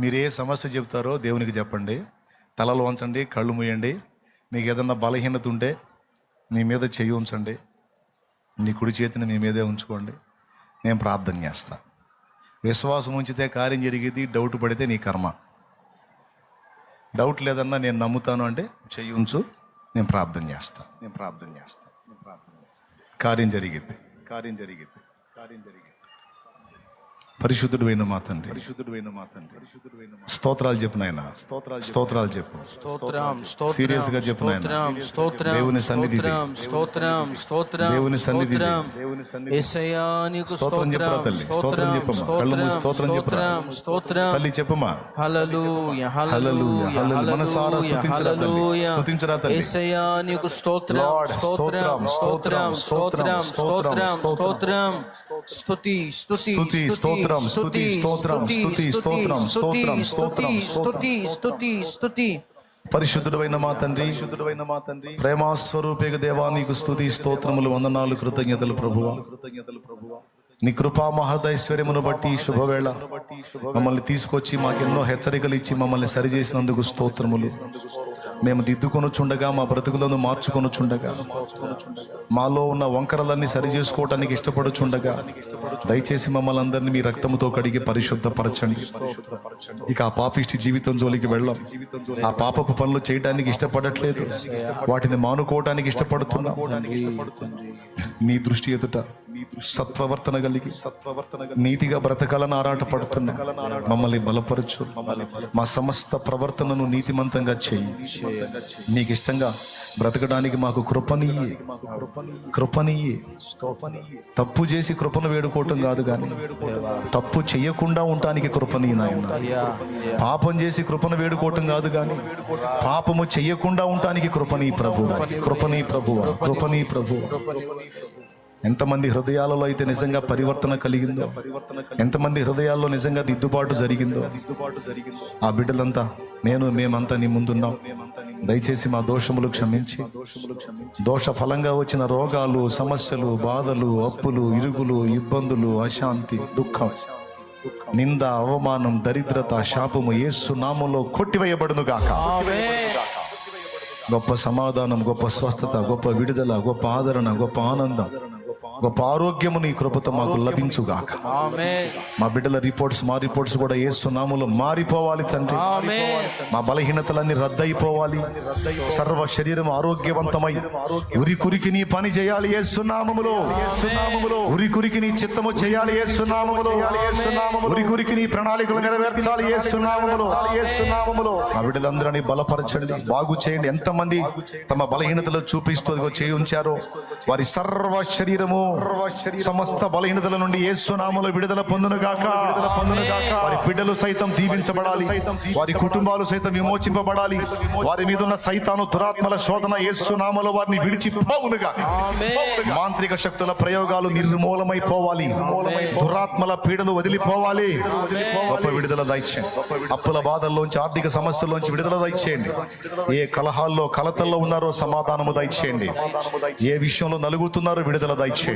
మీరు ఏ సమస్య చెప్తారో దేవునికి చెప్పండి. తలలు ఉంచండి కళ్ళు మూయండి. మీకు ఏదన్నా బలహీనత ఉంటే మీ మీద చెయ్యి ఉంచండి. నీ కుడి చేతిని మీ మీదే ఉంచుకోండి. నేను ప్రార్థన చేస్తా. విశ్వాసం ఉంచితే కార్యం జరిగేది డౌట్ పడితే నీ కర్మ. డౌట్ లేదన్నా నేను నమ్ముతాను అంటే చెయ్యి ఉంచు. నేను ప్రార్థన చేస్తా. నేను ప్రార్థన చేస్తా. నేను ప్రార్థన చేస్తా. కార్యం జరిగిద్ది కార్యం జరిగిద్ది కార్యం జరిగింది. పరిశుద్ధుడు అయిన మా తండ్రి పరిశుద్ధుడు అయిన మా తండ్రి స్తోత్రాలు చెప్పు నాయన స్తోత్రాలు స్తోత్రాలు చెప్పు స్తోత్రం స్తోత్రం Serious గా చెప్పు నాయన. స్తోత్రం స్తోత్రం దేవుని సన్నిధి. స్తోత్రం స్తోత్రం దేవుని సన్నిధి దేవుని సన్నిధి యేసయ్యా నీకు స్తోత్రం చెప్పురా తల్లి. స్తోత్రం చెప్పమ్మా. కళ్ళు మూసి స్తోత్రం చెప్పురా. స్తోత్రం స్తోత్రం తల్లి చెప్పుమా హల్లెలూయా హల్లెలూయా, హల్లెలూయా. మనసారా స్తుతించురా తల్లి. స్తుతించురా తల్లి. యేసయ్యా నీకు స్తోత్రం స్తోత్రం, స్తోత్రం స్తోత్రం, స్తోత్రం స్తోత్రం స్తుతి స్తుతి స్తుతి, స్తోత్రం, స్తుతి, స్తోత్రం, స్తుతి, స్తోత్రం, స్తోత్రం, స్తోత్రం, స్తుతి స్తుతి స్తుతి పరిశుద్ధుడైన మా తండ్రి మా తండ్రి ప్రేమ స్వరూపేగ దేవా నీకు స్తుతి స్తోత్రములు వందనాలు కృతజ్ఞతలు ప్రభువా. కృతజ్ఞతలు ప్రభువా. నీ కృపా మహదైశ్వర్యమును బట్టి శుభవేళ మమ్మల్ని తీసుకొచ్చి మాకెన్నో హెచ్చరికలు ఇచ్చి మమ్మల్ని సరిచేసినందుకు స్తోత్రములు. మేము దిద్దుకొనుచుండగా మా బ్రతుకులను మార్చుకొనుచుండగా మాలో ఉన్న వంకరలన్నీ సరి చేసుకోవటానికి ఇష్టపడుచుండగా దయచేసి మమ్మల్ని అందరినీ మీ రక్తముతో కడిగి పరిశుద్ధపరచండి. ఇక ఆ పాపిష్టి జీవితం జోలికి వెళ్ళాం. ఆ పాపపు పనులు చేయడానికి ఇష్టపడట్లేదు. వాటిని మానుకోవటానికి ఇష్టపడుతున్నాం. నీ దృష్టి ఎదుట సత్ప్రవర్తన కలిగి నీతిగా బ్రతకాలని ఆరాట పడుతున్నా. మమ్మల్ని బలపరచు. మా సమస్త ప్రవర్తనను నీతిమంతంగా చేయి. నీకు ఇష్టంగా బ్రతకడానికి మాకు కృపనియ్యి. కృపనియ్యి. తప్పు చేసి కృపను వేడుకోవటం కాదు కానీ తప్పు చెయ్యకుండా ఉండటానికి కృపని నాయన. పాపం చేసి కృపను వేడుకోవటం కాదు కానీ పాపము చెయ్యకుండా ఉండటానికి కృపని ప్రభు. కృపని ప్రభు. కృపని ప్రభు. ఎంతమంది హృదయాలలో అయితే నిజంగా పరివర్తన కలిగిందో ఎంతమంది హృదయాల్లో నిజంగా దిద్దుబాటు జరిగిందో ఆ బిడ్డలంతా నేను మేమంతా నీ ముందున్నాం. దయచేసి మా దోషములు క్షమించి దోష ఫలంగా వచ్చిన రోగాలు సమస్యలు బాధలు అప్పులు ఇరుగులు ఇబ్బందులు అశాంతి దుఃఖం నింద అవమానం దరిద్రత శాపము యేసు నామంలో కొట్టివేయబడును గాక గొప్ప సమాధానం గొప్ప స్వస్థత గొప్ప విడుదల గొప్ప ఆదరణ గొప్ప ఆనందం. గొప్ప ఆరోగ్యము నీ కృపతో మాకు లభించుగాక. ఆమేన్. మా బిడ్డల రిపోర్ట్స్ మా రిపోర్ట్స్ కూడా ఏ సునాములు మారిపోవాలి తండ్రి. ఆమేన్. మా బలహీనతలన్నీ రద్దయిపోవాలి. సర్వ శరీరం ఆరోగ్యవంతమై ఉరి కురికి నీ పని చేయాలి ఏ సునామములో ఉరి కురికి నీ చిత్తము చేయాలి ఏ సునామములో ఉరి కురికి నీ ప్రణాళికలు నెరవేర్చాలి ఏ సునామములో మా బిడ్డలందరినీ బలపరచండి బాగు చేయండి. ఎంతమంది తమ బలహీనతలు చూపిస్తూ ఇదిగో చేయి ఉంచారో వారి సర్వ శరీరము సమస్త బలహీనతల నుండి ఏ సునామలో విడుదల పొందును గాక వారి బిడ్డలు సైతం దీవించబడాలి. వారి కుటుంబాలు సైతం విమోచింపబడాలి. వారి మీద ఉన్న సైతాను దురాత్మల శోధన యేసునామలో వారిని విడిచిపోవునుగా మాంత్రిక శక్తుల ప్రయోగాలు నిర్మూలమైపోవాలి దురాత్మల పీడలు వదిలిపోవాలి. గొప్ప విడుదల దయచేయండి. అప్పుల బాధల్లోంచి ఆర్థిక సమస్యల్లోంచి విడుదల దయచేయండి. ఏ కలహాల్లో కలతల్లో ఉన్నారో సమాధానము దయచేయండి. ఏ విషయంలో నలుగుతున్నారో విడుదల దయచేయండి.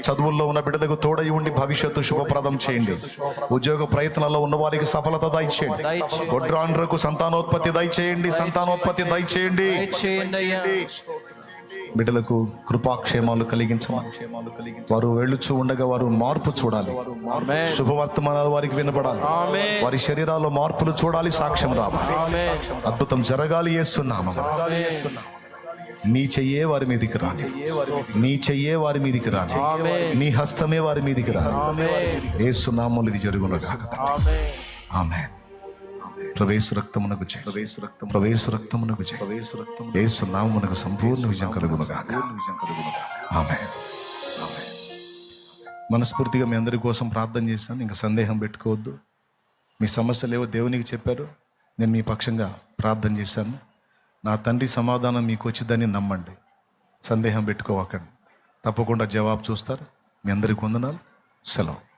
చదువుల్లో ఉన్న బిడ్డలకు తోడై ఉండి భవిష్యత్తు శుభప్రదం చేయండి. ఉద్యోగ ప్రయత్నాల్లో ఉన్న వారికి సఫలత దయచేయండి. గొడ్రాండ్రకు సంతానోత్పత్తి దయచేయండి సంతానోత్పత్తి దయచేయండి. చేయండి బిడ్డలకు కృపాక్షేమాలు కలిగించమని. వారు వెళ్ళుచూ ఉండగా వారు మార్పు చూడాలి. ఆమేన్. శుభవర్తమానాలు వారికి వినపడాలి. ఆమేన్. వారి శరీరాల్లో మార్పులు చూడాలి సాక్ష్యం రావాలి. ఆమేన్. అద్భుతం జరగాలి ఏస్తున్నాము నీ చెయ్యే వారి మీదికి రాని. నీ చెయ్యే వారి మీదికి రాని. ఆమేన్. నీ హస్తమే వారి మీదికి రాని. ఆమేన్. ఏసునామములు ఇది జరుగును ఆమేన్. ఆమె ప్రవేశ రక్తమునకు జయ ప్రవేశ రక్తమునకు జయ ఏసు నామమునకు సంపూర్ణ విజయం కలుగును గాక. ఆమె మనస్ఫూర్తిగా మీ అందరి కోసం ప్రార్థన చేశాను. ఇంకా సందేహం పెట్టుకోవద్దు. మీ సమస్యలు ఏవో దేవునికి చెప్పారు. నేను మీ పక్షంగా ప్రార్థన చేశాను. నా తండ్రి సమాధానం మీకు వచ్చిందని నమ్మండి. సందేహం పెట్టుకోవకండి. తప్పకుండా జవాబు చూస్తారు. మీ అందరికి వందనాలు. సెలవు.